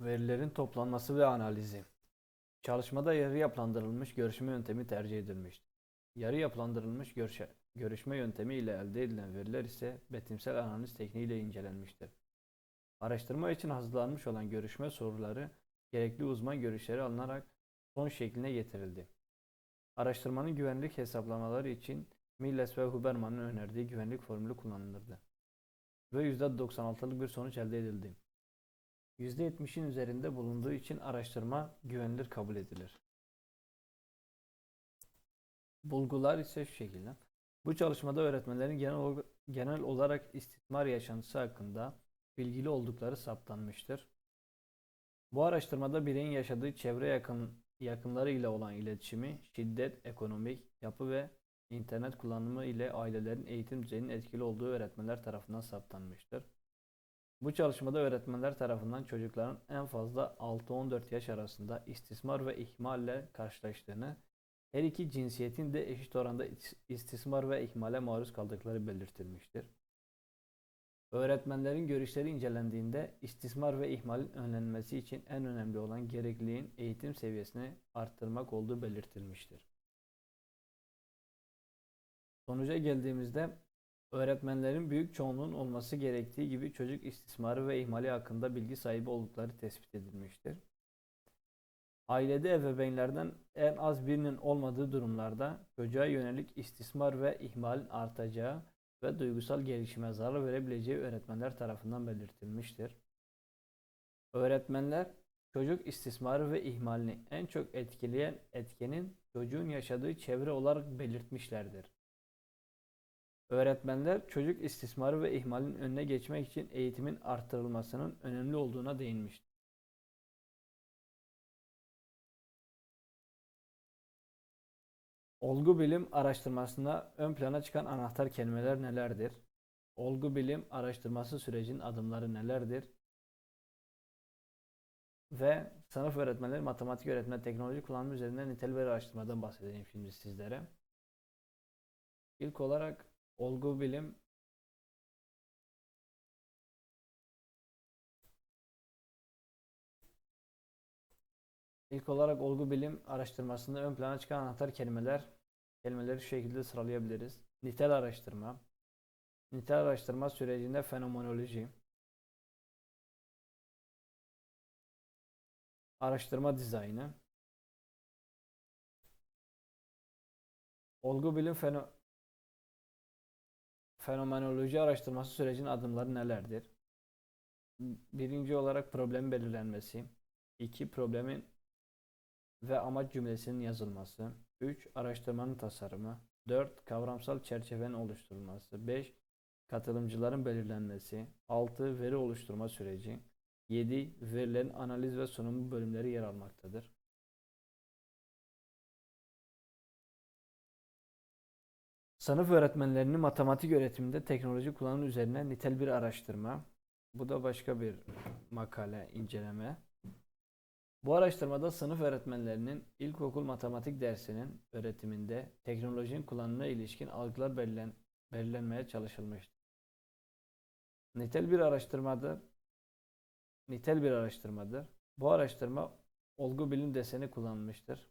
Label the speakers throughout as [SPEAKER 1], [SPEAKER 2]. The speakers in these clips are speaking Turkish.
[SPEAKER 1] Verilerin toplanması ve analizi. Çalışmada yarı yapılandırılmış görüşme yöntemi tercih edilmiştir. Yarı yapılandırılmış görüşe- görüşme yöntemi ile elde edilen veriler ise betimsel analiz tekniğiyle incelenmiştir. Araştırma için hazırlanmış olan görüşme soruları gerekli uzman görüşleri alınarak son şekline getirildi. Araştırmanın güvenlik hesaplamaları için Milles ve Huberman'ın önerdiği güvenlik formülü kullanılırdı. Ve %96'lık bir sonuç elde edildi. %70'in üzerinde bulunduğu için araştırma güvenilir kabul edilir. Bulgular ise şu şekilde. Bu çalışmada öğretmenlerin genel, ol- genel olarak istismar yaşantısı hakkında bilgili oldukları saptanmıştır. Bu araştırmada bireyin yaşadığı çevre yakın, yakınları ile olan iletişimi, şiddet, ekonomik yapı ve internet kullanımı ile ailelerin eğitim düzeyinin etkili olduğu öğretmenler tarafından saptanmıştır. Bu çalışmada öğretmenler tarafından çocukların en fazla 6-14 yaş arasında istismar ve ihmalle karşılaştığını, her iki cinsiyetin de eşit oranda is- istismar ve ihmale maruz kaldıkları belirtilmiştir. Öğretmenlerin görüşleri incelendiğinde istismar ve ihmalin önlenmesi için en önemli olan gerekliliğin eğitim seviyesini arttırmak olduğu belirtilmiştir. Sonuca geldiğimizde öğretmenlerin büyük çoğunluğun olması gerektiği gibi çocuk istismarı ve ihmali hakkında bilgi sahibi oldukları tespit edilmiştir. Ailede ebeveynlerden en az birinin olmadığı durumlarda çocuğa yönelik istismar ve ihmalin artacağı ve duygusal gelişime zarar verebileceği öğretmenler tarafından belirtilmiştir. Öğretmenler çocuk istismarı ve ihmalini en çok etkileyen etkenin çocuğun yaşadığı çevre olarak belirtmişlerdir. Öğretmenler çocuk istismarı ve ihmalin önüne geçmek için eğitimin artırılmasının önemli olduğuna değinmiştir. Olgu bilim araştırmasında ön plana çıkan anahtar kelimeler nelerdir? Olgu bilim araştırması sürecinin adımları nelerdir? Ve sınıf öğretmenleri, matematik öğretmen, teknoloji kullanımı üzerinde nitel veri araştırmadan bahsedeyim şimdi sizlere. İlk olarak olgu bilim. İlk olarak olgu bilim araştırmasında ön plana çıkan anahtar kelimeler kelimeleri şu şekilde sıralayabiliriz. Nitel araştırma, nitel araştırma sürecinde fenomenoloji, araştırma dizaynı, olgu bilim feno fenomenoloji araştırması sürecinin adımları nelerdir? Birinci olarak problem belirlenmesi, iki problemin ve amaç cümlesinin yazılması, 3. Araştırmanın tasarımı, 4. Kavramsal çerçevenin oluşturulması, 5. Katılımcıların belirlenmesi, 6. Veri oluşturma süreci, 7. Verilerin analiz ve sunumu bölümleri yer almaktadır. Sınıf öğretmenlerinin matematik öğretiminde teknoloji kullanımı üzerine nitel bir araştırma. Bu da başka bir makale, inceleme. Bu araştırmada sınıf öğretmenlerinin ilkokul matematik dersinin öğretiminde teknolojinin kullanımına ilişkin algılar belirlen, belirlenmeye çalışılmıştır. Nitel bir araştırmadır. Nitel bir araştırmadır. Bu araştırma olgu bilim deseni kullanmıştır.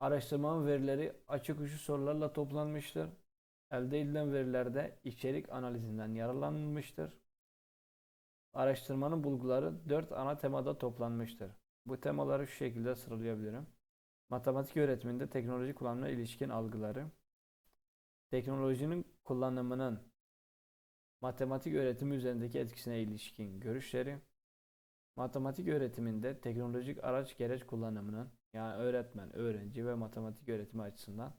[SPEAKER 1] Araştırmanın verileri açık uçlu sorularla toplanmıştır. Elde edilen verilerde içerik analizinden yararlanılmıştır. Araştırmanın bulguları 4 ana temada toplanmıştır. Bu temaları şu şekilde sıralayabilirim. Matematik öğretiminde teknoloji kullanımına ilişkin algıları, teknolojinin kullanımının matematik öğretimi üzerindeki etkisine ilişkin görüşleri, matematik öğretiminde teknolojik araç gereç kullanımının yani öğretmen, öğrenci ve matematik öğretimi açısından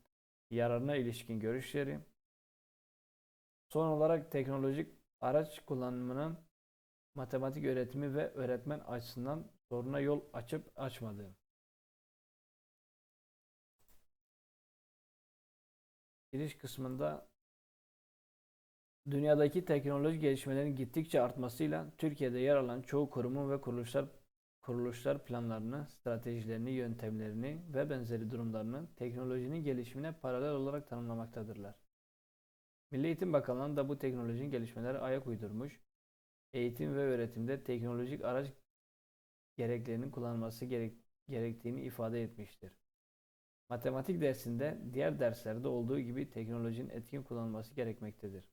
[SPEAKER 1] yararına ilişkin görüşleri, son olarak teknolojik araç kullanımının matematik öğretimi ve öğretmen açısından soruna yol açıp açmadığı. Giriş kısmında dünyadaki teknoloji gelişmelerin gittikçe artmasıyla Türkiye'de yer alan çoğu kurumun ve kuruluşlar kuruluşlar planlarını, stratejilerini, yöntemlerini ve benzeri durumlarını teknolojinin gelişimine paralel olarak tanımlamaktadırlar. Milli Eğitim Bakanlığı da bu teknolojinin gelişmelere ayak uydurmuş eğitim ve öğretimde teknolojik araç gereklerinin kullanılması gerek- gerektiğini ifade etmiştir. Matematik dersinde diğer derslerde olduğu gibi teknolojinin etkin kullanılması gerekmektedir.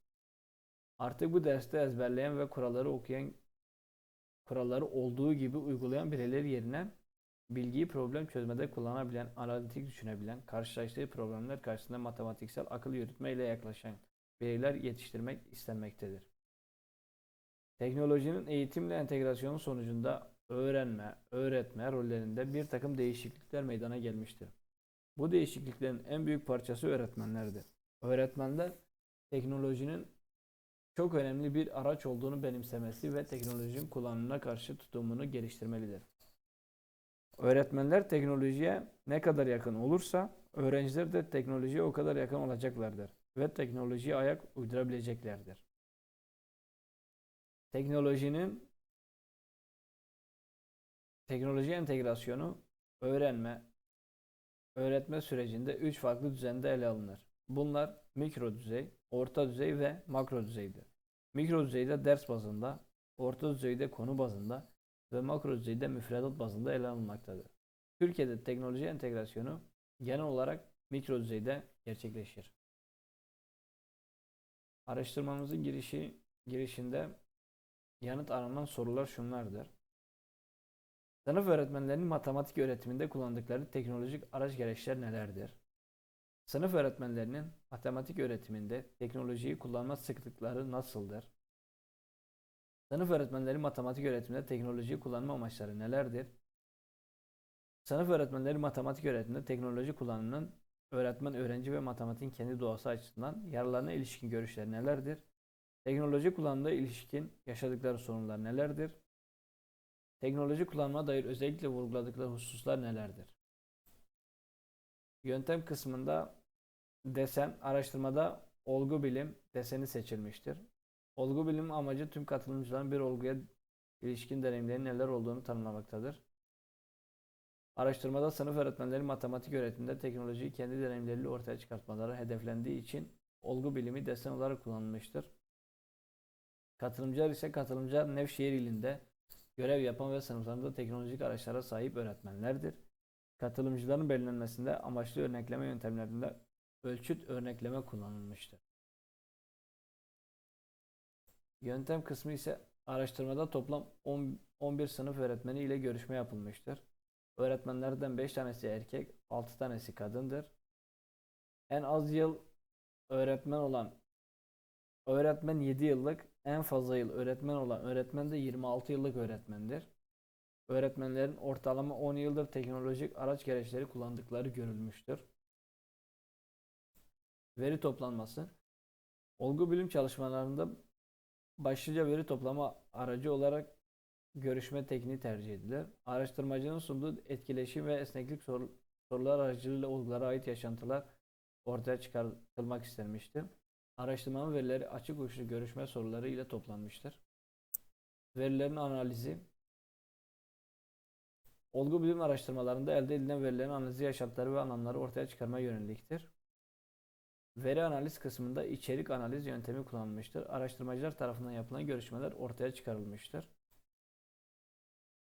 [SPEAKER 1] Artık bu derste ezberleyen ve kuralları okuyan kuralları olduğu gibi uygulayan bireyler yerine bilgiyi problem çözmede kullanabilen, analitik düşünebilen, karşılaştığı problemler karşısında matematiksel akıl yürütmeyle yaklaşan bireyler yetiştirmek istenmektedir. Teknolojinin eğitimle entegrasyonu sonucunda öğrenme, öğretme rollerinde bir takım değişiklikler meydana gelmiştir. Bu değişikliklerin en büyük parçası öğretmenlerdir. Öğretmenler teknolojinin çok önemli bir araç olduğunu benimsemesi ve teknolojinin kullanımına karşı tutumunu geliştirmelidir. Öğretmenler teknolojiye ne kadar yakın olursa öğrenciler de teknolojiye o kadar yakın olacaklardır ve teknolojiye ayak uydurabileceklerdir. Teknolojinin teknoloji entegrasyonu öğrenme, öğretme sürecinde üç farklı düzende ele alınır. Bunlar mikro düzey, orta düzey ve makro düzeydir. Mikro düzeyde ders bazında, orta düzeyde konu bazında ve makro düzeyde müfredat bazında ele alınmaktadır. Türkiye'de teknoloji entegrasyonu genel olarak mikro düzeyde gerçekleşir. Araştırmamızın girişi girişinde yanıt aranan sorular şunlardır. Sınıf öğretmenlerinin matematik öğretiminde kullandıkları teknolojik araç gereçler nelerdir? Sınıf öğretmenlerinin matematik öğretiminde teknolojiyi kullanma sıklıkları nasıldır? Sınıf öğretmenleri matematik öğretiminde teknolojiyi kullanma amaçları nelerdir? Sınıf öğretmenleri matematik öğretiminde teknoloji kullanımının öğretmen, öğrenci ve matematiğin kendi doğası açısından yararlarına ilişkin görüşleri nelerdir? Teknoloji kullanımına ilişkin yaşadıkları sorunlar nelerdir? Teknoloji kullanıma dair özellikle vurguladıkları hususlar nelerdir? Yöntem kısmında desen araştırmada olgu bilim deseni seçilmiştir. Olgu bilim amacı tüm katılımcıların bir olguya ilişkin deneyimlerin neler olduğunu tanımlamaktadır. Araştırmada sınıf öğretmenleri matematik öğretiminde teknolojiyi kendi deneyimleriyle ortaya çıkartmaları hedeflendiği için olgu bilimi desen olarak kullanılmıştır. Katılımcılar ise katılımcılar Nevşehir ilinde görev yapan ve sınıflarında teknolojik araçlara sahip öğretmenlerdir. Katılımcıların belirlenmesinde amaçlı örnekleme yöntemlerinde ölçüt örnekleme kullanılmıştır. Yöntem kısmı ise araştırmada toplam 10 11 sınıf öğretmeni ile görüşme yapılmıştır. Öğretmenlerden 5 tanesi erkek, 6 tanesi kadındır. En az yıl öğretmen olan öğretmen 7 yıllık, en fazla yıl öğretmen olan öğretmen de 26 yıllık öğretmendir. Öğretmenlerin ortalama 10 yıldır teknolojik araç gereçleri kullandıkları görülmüştür. Veri toplanması Olgu bilim çalışmalarında başlıca veri toplama aracı olarak görüşme tekniği tercih edilir. Araştırmacının sunduğu etkileşim ve esneklik sor- sorular aracılığıyla olgulara ait yaşantılar ortaya çıkartılmak istenmiştir. Araştırmanın verileri açık uçlu görüşme soruları ile toplanmıştır. Verilerin analizi Olgu bilim araştırmalarında elde edilen verilerin analizi yaşantıları ve anlamları ortaya çıkarmaya yöneliktir. Veri analiz kısmında içerik analiz yöntemi kullanılmıştır. Araştırmacılar tarafından yapılan görüşmeler ortaya çıkarılmıştır.